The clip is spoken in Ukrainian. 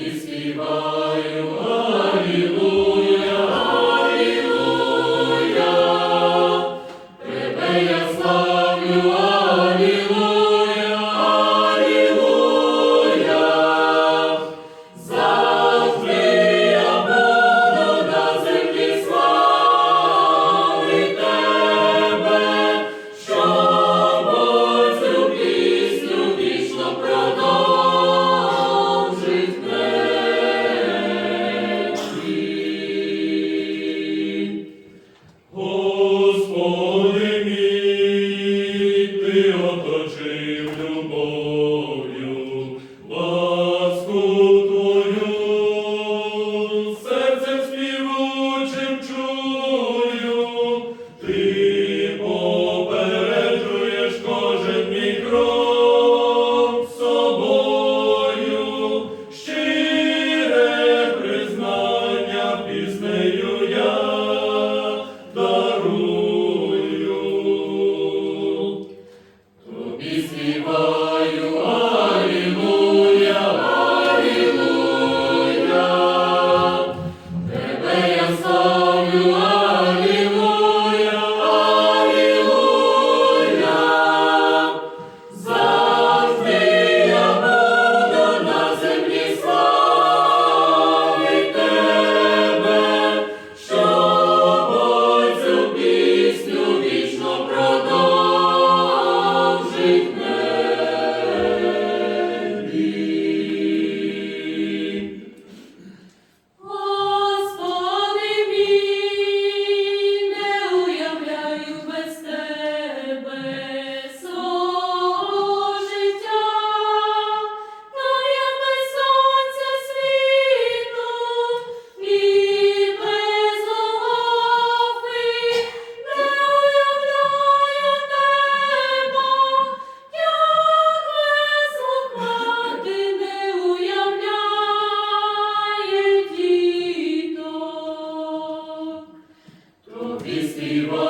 Bispi ти оточив. this be one.